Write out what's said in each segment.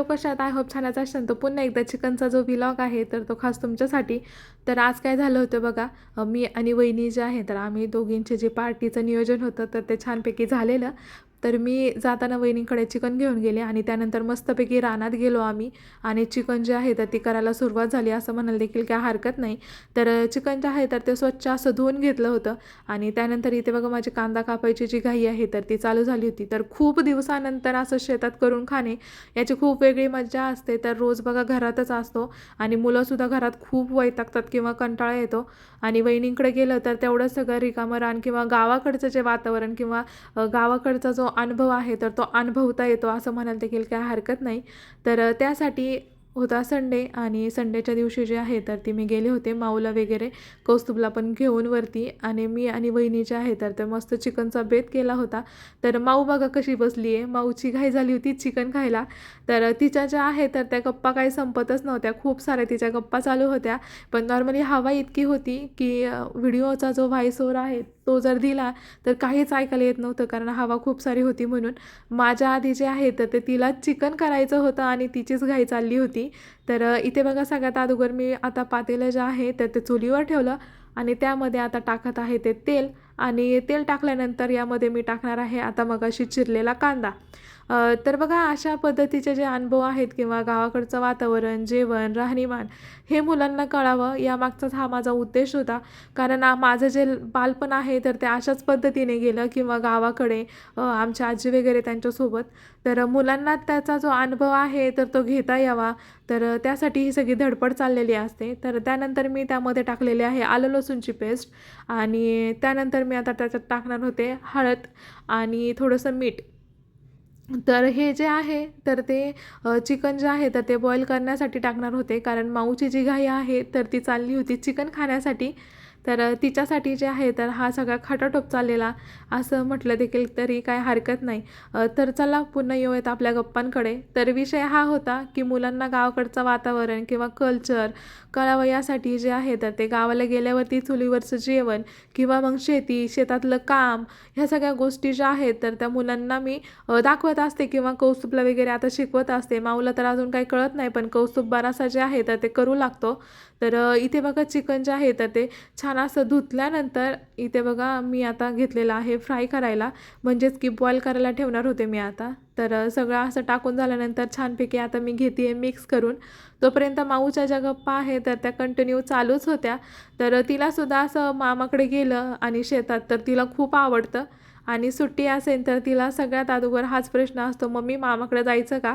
Hello कशात I hope छानच असेल तर पुन्हा एकदा चिकनचा जो व्लॉग आहे तर तो खास तुमच्यासाठी. तर आज काय झालं होतं बघा मी आणि वहिनी जे आहे तर आम्ही दोघींचे जे पार्टीचं नियोजन होतं तर ते छानपैकी झालेलं. तर मी जाताना वहिनींकडे चिकन घेऊन गेले आणि त्यानंतर मस्तपैकी रानात गेलो आम्ही. आणि चिकन जे आहे तर ती करायला सुरुवात झाली असं म्हणायला देखील काय हरकत नाही. तर चिकन जे आहे तर ते स्वच्छ असं धुवून घेतलं होतं. आणि त्यानंतर इथे बघा माझी कांदा कापायची जी घाई आहे तर ती चालू झाली होती. तर खूप दिवसानंतर असं शेतात करून खाणे याची खूप वेगळी मजा असते. तर रोज बघा घरातच असतो आणि मुलंसुद्धा घरात खूप वैतागतात किंवा कंटाळा येतो. आणि वहिनींकडे गेलं तर तेवढंच सगळं रिकामं रान किंवा गावाकडचं जे वातावरण किंवा गावाकडचा जो अनुभव आहे तर तो अनुभवता येतो असं म्हणायला देखील काय हरकत नाही. तर त्यासाठी होता संडे आणि संडेच्या दिवशी जे आहे तर ती मी गेले होते माऊला वगैरे कौस्तुभला पण घेऊन वरती आणि मी आणि वहिनी जे आहे तर ते मस्त चिकनचा बेत केला होता. तर माऊ बघा कशी बसली आहे माऊची घाई झाली होती चिकन खायला. तर तिच्या ज्या आहे तर त्या गप्पा काही संपतच नव्हत्या. खूप साऱ्या तिच्या गप्पा चालू होत्या. पण नॉर्मली हवा इतकी होती की व्हिडिओचा जो व्हॉइस ओवर आहे तो जर दिला तर काहीच ऐकायला येत नव्हतं कारण हवा खूप सारी होती म्हणून. माझ्या आधी जे आहे तर ते तिला चिकन करायचं होतं आणि तिचीच घाई चालली होती. तर इथे बघा सगळ्यात अगोदर मी आता पातेलं जे आहे तर ते चुलीवर ठेवलं आणि त्यामध्ये आता टाकत आहे ते तेल. आणि तेल टाकल्यानंतर यामध्ये मी टाकणार आहे आता मगाशी चिरलेला कांदा. तर बघा अशा पद्धतीचे जे अनुभव आहेत किंवा गावाकडचं वातावरण जेवण राहणीमान हे मुलांना कळावं यामागचाच हा माझा उद्देश होता. कारण माझं जे बालपण आहे तर ते अशाच पद्धतीने गेलं किंवा गावाकडे आमच्या आजी वगैरे त्यांच्यासोबत. तर मुलांना त्याचा जो अनुभव आहे तर तो घेता यावा. तर त्यासाठी ही सगळी धडपड चाललेली असते. तर त्यानंतर मी त्यामध्ये टाकलेले आहे आलं लसूणची पेस्ट आणि त्यानंतर मी आता त्याच्यात टाकणार होते हळद आणि थोडंसं मीठ. तर हे जे आहे तर ते चिकन जे आहे तर ते बॉईल करण्यासाठी टाकणार होते. कारण माऊची जी घाई आहे तर ती चालली होती चिकन खाण्यासाठी. तर तिच्यासाठी जे आहे तर हा सगळा खाटाटोप चाललेला असं म्हटलं देखील तरी काय हरकत नाही. तर चला पुन्हा येऊयात आपल्या गप्पांकडे. तर विषय हा होता की मुलांना गावाकडचं वातावरण किंवा कल्चर कळावं यासाठी जे आहे तर ते गावाला गेल्यावरती चुलीवरचं जेवण किंवा मग शेती शेतातलं काम ह्या सगळ्या गोष्टी ज्या आहेत तर त्या मुलांना मी दाखवत असते किंवा कौस्तुभला वगैरे आता शिकवत असते. माऊला तर अजून काही कळत नाही पण कौस्तुभ बारासा जे आहे तर ते करू लागतो. तर इथे बघा चिकन जे आहे तर ते छान असं धुतल्यानंतर इथे बघा मी आता घेतलेलं आहे फ्राय करायला. म्हणजेच की बॉईल करायला ठेवणार होते मी आता. तर सगळं असं टाकून झाल्यानंतर छानपैकी आता मी घेते आहे मिक्स करून. तोपर्यंत माऊच्या ज्या गप्पा आहे तर त्या कंटिन्यू चालूच होत्या. तर तिलासुद्धा असं मामाकडे गेलं आणि शेतात तर तिला खूप आवडतं. आणि सुट्टी असेल तर तिला सगळ्यात अगोदर हाच प्रश्न असतो मम्मी मामाकडे जायचं का?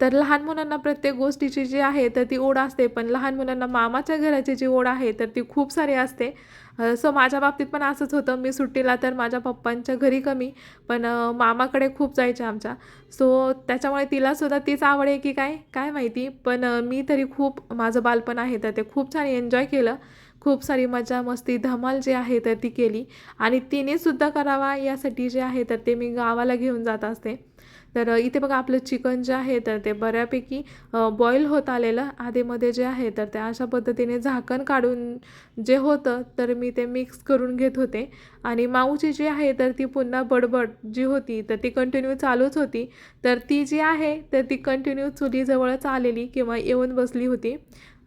तर लहान मुलांना प्रत्येक गोष्टीची जी आहे तर ती ओढ असते. पण लहान मुलांना मामाच्या घराची जी ओढ आहे तर ती खूप सारी असते. सो माझ्या बाबतीत पण असंच होतं. मी सुट्टीला तर माझ्या पप्पांच्या घरी कमी पण मामाकडे खूप जायचे आमच्या. सो त्याच्यामुळे तिलासुद्धा तीच आवड आहे की काय काय माहिती. पण मी तरी खूप माझं बालपण आहे तर ते खूप छान एन्जॉय केलं. खूप सारी मजा मस्ती धमाल जी आहे तर ती केली. आणि तिने सुद्धा करावा यासाठी जे आहे तर ते मी गावाला घेऊन जात असते. तर इथे बघा आपलं चिकन जे आहे तर ते बऱ्यापैकी बॉईल होत आलेलं आधीमध्ये जे आहे तर ते अशा पद्धतीने झाकण काढून जे होतं तर मी ते मिक्स करून घेत होते. आणि माऊची जी आहे तर ती पुन्हा बडबड जी होती तर ती कंटिन्यू चालूच होती. तर ती जी आहे तर ती कंटिन्यू चुलीजवळच आलेली किंवा येऊन बसली होती.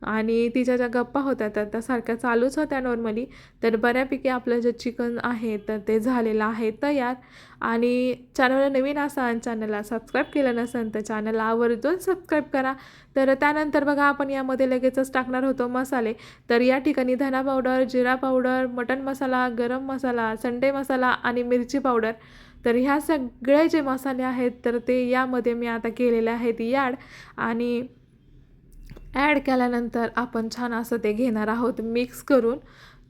आणि तिच्या ज्या गप्पा होत्या तर त्या सारख्या चालूच होत्या नॉर्मली तर बऱ्यापैकी आपलं जे चिकन आहे तर ते झालेलं आहे तयार. आणि चॅनलला नवीन असाल चॅनलला सबस्क्राईब केलं नसेल तर चॅनलला आवर्जून सबस्क्राईब करा. तर त्यानंतर बघा आपण यामध्ये लगेचच टाकणार होतो मसाले. तर या ठिकाणी धना पावडर जिरा powder mutton masala garam masala Sunday मसाला आणि मिरची पावडर तर ह्या सगळे जे मसाले आहेत तर ते यामध्ये मी आता केलेले आहेत याड. आणि ॲड केल्यानंतर आपण छान असं ते घेणार आहोत मिक्स करून.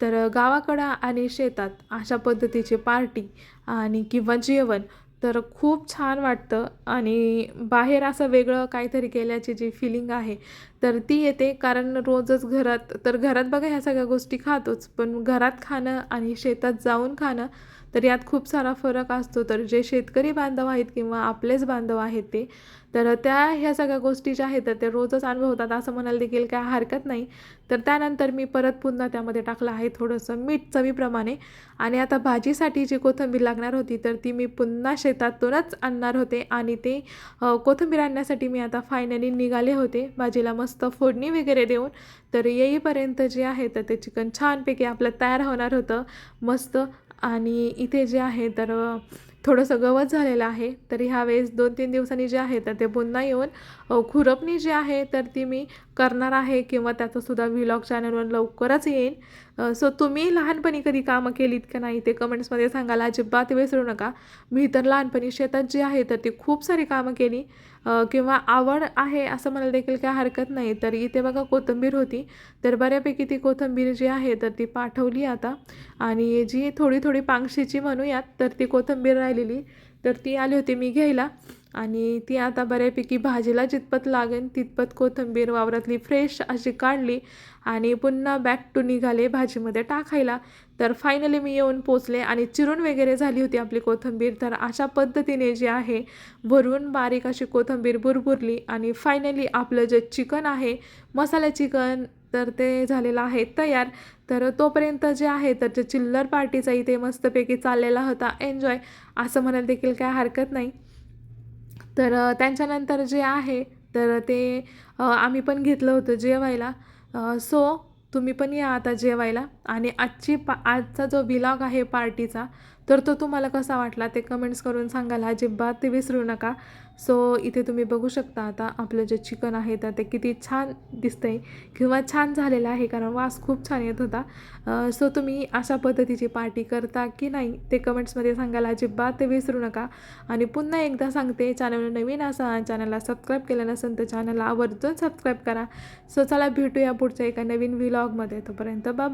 तर गावाकडं आणि शेतात अशा पद्धतीची पार्टी आणि किंवा जेवण तर खूप छान वाटतं. आणि बाहेर असं वेगळं काहीतरी केल्याची जी फिलिंग आहे तर ती येते. कारण रोजच घरात तर घरात बघा ह्या सगळ्या गोष्टी खातोच. पण घरात खाणं आणि शेतात जाऊन खाणं तर यात खूप सारा फरक असतो. तर जे शेतकरी बांधव आहेत किंवा आपलेच बांधव आहेत ते तर त्या ह्या सगळ्या गोष्टी ज्या आहेत तर ते रोजच अनुभवतात. असं म्हणायला देखील काय हरकत नाही. तर त्यानंतर मी परत पुन्हा त्यामध्ये टाकलं आहे थोडंसं मीठ चवीप्रमाणे. आणि आता भाजीसाठी जी कोथिंबीर लागणार होती तर ती मी पुन्हा शेतातूनच आणणार होते. आणि ते कोथिंबीर आणण्यासाठी मी आता फायनली निघाले होते. भाजीला मस्त मस्त फोडणी वगैरे देऊन तर येईपर्यंत जे आहे तर ते चिकन छानपैकी आपलं तयार होणार होतं. मस्त. आणि इथे जे आहे तर थोडंसं गवत झालेलं आहे. तर ह्यावेळेस दोन तीन दिवसांनी जे आहे तर ते पुन्हा येऊन खुरपणी जी आहे तर ती मी करणार आहे किंवा त्याचासुद्धा व्हिलॉग चॅनलवर लवकरच येईल सो तुम्ही लहानपणी कधी कामं केलीत का नाही ते कमेंट्समध्ये सांगायला अजिबात विसरू नका. मी तर लहानपणी शेतात जी आहे तर ती खूप सारी कामं केली. किंवा आवड आहे असं मला देखील काय हरकत नाही. तर इथे बघा कोथिंबीर होती. तर बऱ्यापैकी ती कोथिंबीर जी आहे तर ती पाठवली आता. आणि जी थोडी थोडी पांगशीची म्हणूयात तर ती कोथिंबीर राहिलेली. तर ती आली होती मी घ्यायला. आणि ती आता बऱ्यापैकी भाजीला जितपत लागेल तितपत कोथिंबीर वावरातली फ्रेश अशी काढली आणि पुन्हा बॅक टू निघाले भाजीमध्ये टाकायला. तर फायनली मी येऊन पोचले आणि चिरून वगैरे झाली होती आपली कोथिंबीर. तर अशा पद्धतीने जे आहे भरून बारीक अशी कोथिंबीर भुरभुरली आणि फायनली आपलं जे चिकन आहे मसाला चिकन तर ते झालेलं आहे तयार. तर तोपर्यंत जे आहे तर जे चिल्लर पार्टीचा इथे मस्तपैकी चाललेला होता. एन्जॉय असं म्हणायला देखील काय हरकत नाही. तर त्यांच्यानंतर जे आहे तर ते आम्ही पण घेतलं होतं जेवायला. सो तुम्ही पण या आता जेवायला. आणि आजची पा आजचा जो विलॉग आहे पार्टीचा तर तो तुम्हाला कसा वाटला ते कमेंट्स करून सांगाल. अजिबात ते विसरू नका. सो इथे तुम्ही बघू शकता आता आपलं जे चिकन आहे तर ते किती छान दिसतंय किंवा छान झालेलं आहे कारण वास खूप छान येत होता. सो तुम्ही अशा पद्धतीची पार्टी करता की नाही ते कमेंट्समध्ये सांगाल. अजिबात ते विसरू नका. आणि पुन्हा एकदा सांगते चॅनल नवीन असा चॅनलला सबस्क्राईब केलं नसेल तर चॅनलला आवर्जून सबस्क्राईब करा. सो चला भेटूया पुढच्या एका नवीन व्लॉगमध्ये तोपर्यंत बाय